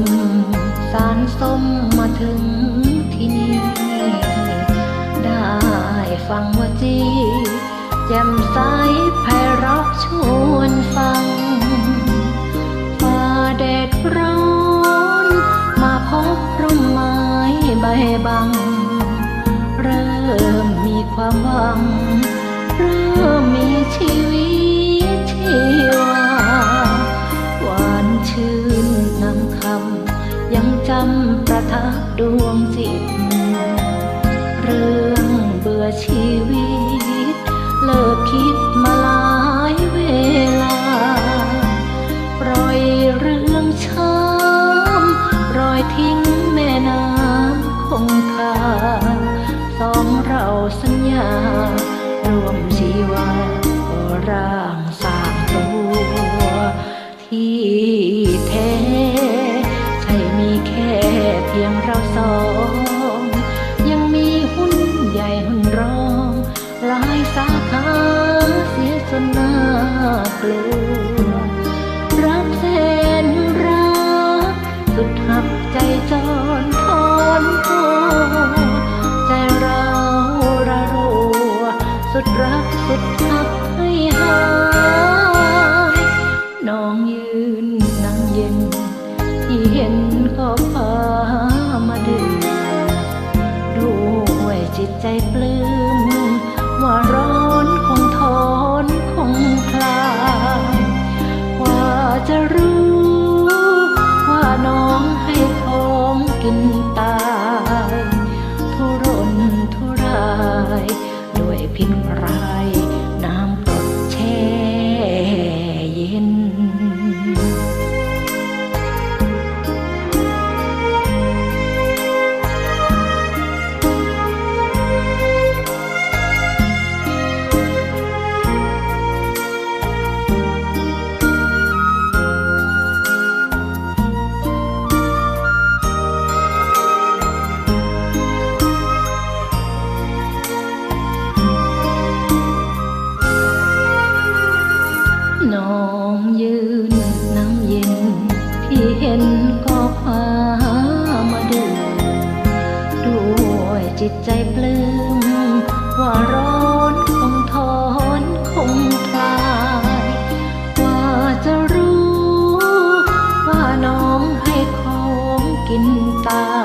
มสารส้มมาถึงที่นี่ ได้ฟังว่าจีแจ่มใสไพเราะชวนฟังฝ่าแดดร้อน มาพบร่มไม้ใบบัง เริ่มมีความหวัง วงจิต เรื่องเบื่อชีวิต เลิกคิดมาหลายเวลา ปล่อยเรื่องช้ำรอยทิ้งแม่น้ำคงคาสองเราสัญญา รวมชีวาก่อรา เพียงเราสอง ยังมีหุ้นใหญ่หุ้นรองหลายสาขาเสียจนน่ากลัวรักแสนรัก สุดหักใจจรทอนพอใจเราระรัว สุดรักสุดหักให้หายน้องยืนนั่งเย็นที่เห็นก็พา ใจปลื้มว่าร้อนคงทนคงคลายกว่าจะรู้ว่าน้องให้ของกินตายทุรนทุรายด้วยพินราย ยืนน้ำเย็น ที่เห็นก็พามาดูด้วยจิตใจปลื้มว่าร้อนคงทนคงคลาย ว่าจะรู้ ว่าน้องให้ของกินตา